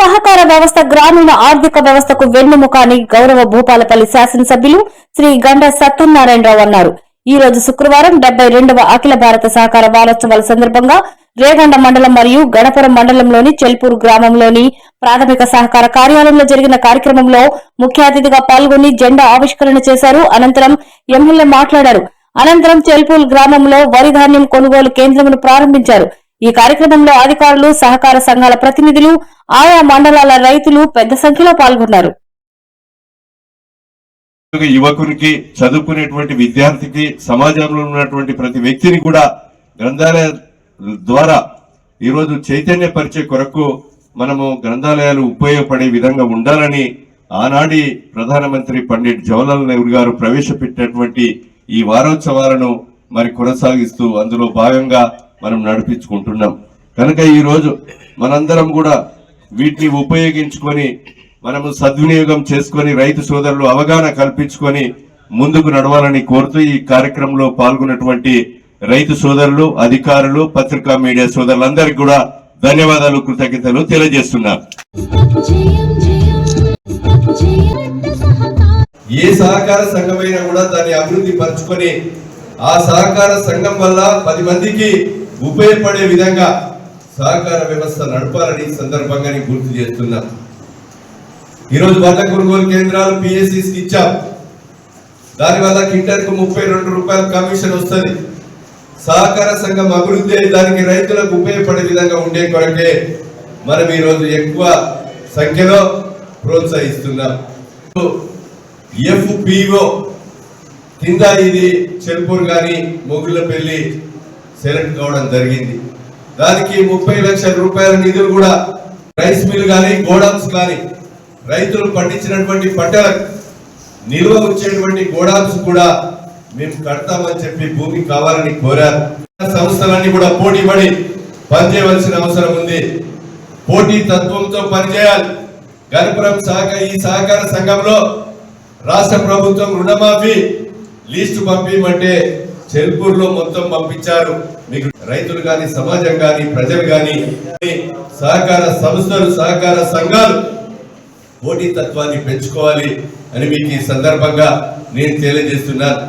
సహకార వ్యవస్థ గ్రామీణ ఆర్థిక వ్యవస్థకు వెన్నుముక అని గౌరవ భూపాలపల్లి శాసనసభ్యులు శ్రీ గండ సత్యనారాయణరావు అన్నారు. ఈ రోజు శుక్రవారం డెబ్బై రెండవ అఖిల భారత సహకార వారోత్సవాల సందర్భంగా రేగండ మండలం మరియు గణపురం మండలంలోని చెల్పూరు గ్రామంలోని ప్రాథమిక సహకార కార్యాలయంలో జరిగిన కార్యక్రమంలో ముఖ్య అతిథిగా పాల్గొని జెండా ఆవిష్కరణ చేశారు. అనంతరం ఎమ్మెల్యే మాట్లాడారు. అనంతరం చెల్పూరు గ్రామంలో వరి ధాన్యం కొనుగోలు కేంద్రమును ప్రారంభించారు. ఈ కార్యక్రమంలో అధికారులు సహకార సంఘాల ప్రతినిధులు ఆయా మండలాల రైతులు పెద్ద సంఖ్యలో పాల్గొన్నారు. యువకునికి చదువుకునేటువంటి విద్యార్థికి సమాజంలో ఉన్నటువంటి ప్రతి వ్యక్తిని కూడా గ్రంథాలయ ద్వారా ఈరోజు చైతన్యపరిచే కొరకు మనము గ్రంథాలయాలు ఉపయోగపడే విధంగా ఉండాలని ఆనాడి ప్రధానమంత్రి పండిట్ జవహర్లాల్ నెహ్రూ గారు ప్రవేశపెట్టినటువంటి ఈ వారోత్సవాలను మరి కొనసాగిస్తూ అందులో భాగంగా మనం నడిపించుకుంటున్నాం. కనుక ఈ రోజు మనందరం కూడా వీటిని ఉపయోగించుకొని మనము సద్వినియోగం చేసుకొని రైతు సోదరులు అవగాహన కల్పించుకొని ముందుకు నడవాలని కోరుతూ ఈ కార్యక్రమంలో పాల్గొన్నటువంటి రైతు సోదరులు అధికారులు పత్రికా మీడియా సోదరులందరికీ కూడా ధన్యవాదాలు కృతజ్ఞతలు తెలియజేస్తున్నారు సహకార ఏ సహకార సంఘమైనా కూడా దాన్ని అభివృద్ధి పరచుకొని ఆ సహకార సంఘం వల్ల పది మందికి ఉపయోగపడే విధంగా సహకార వ్యవస్థ నడపాలని సందర్భంగా నేను గుర్తు చేస్తున్నా. ఈరోజు వడ్ల కొనుగోలు కేంద్రాలు పిఎస్సికి ఇచ్చాం. దానివల్ల కింటర్కు ముప్పై రెండు రూపాయల కమిషన్ వస్తుంది. సహకార సంఘం అభివృద్ధి దానికి రైతులకు ఉపయోగపడే విధంగా ఉండే కొరకే మనం ఈరోజు ఎక్కువ సంఖ్యలో ప్రోత్సహిస్తున్నాం. ఎఫ్పిఓ కింద ఇది చెల్పూర్ కానీ మొగుళ్ళపల్లి సెలెక్ట్ కావడం జరిగింది. దానికి ముప్పై లక్షల రూపాయల నిధులు కూడా రైస్ మిల్ కానీ గోడౌన్స్ కానీ రైతులు పండించినటువంటి పంటలకు నిల్వ వచ్చేటువంటి గోడౌన్స్ కూడా మేము కడతామని చెప్పి భూమి కావాలని కోరారు. సంస్థలన్నీ కూడా పోటీ పడి పనిచేయవలసిన అవసరం ఉంది. పోటీ తత్వంతో పనిచేయాలి. గణపురం సహక ఈ సహకార సంఘంలో రాష్ట్ర ప్రభుత్వం రుణమాఫీ లిస్టు పంపించమంటే చెల్పూరులో మొత్తం పంపించారు. మీకు రైతులు కానీ సమాజం కానీ ప్రజలు కానీ సహకార సంస్థలు సహకార సంఘాలు పోటీ తత్వాన్ని పెంచుకోవాలి అని మీకు ఈ సందర్భంగా నేను తెలియజేస్తున్నాను.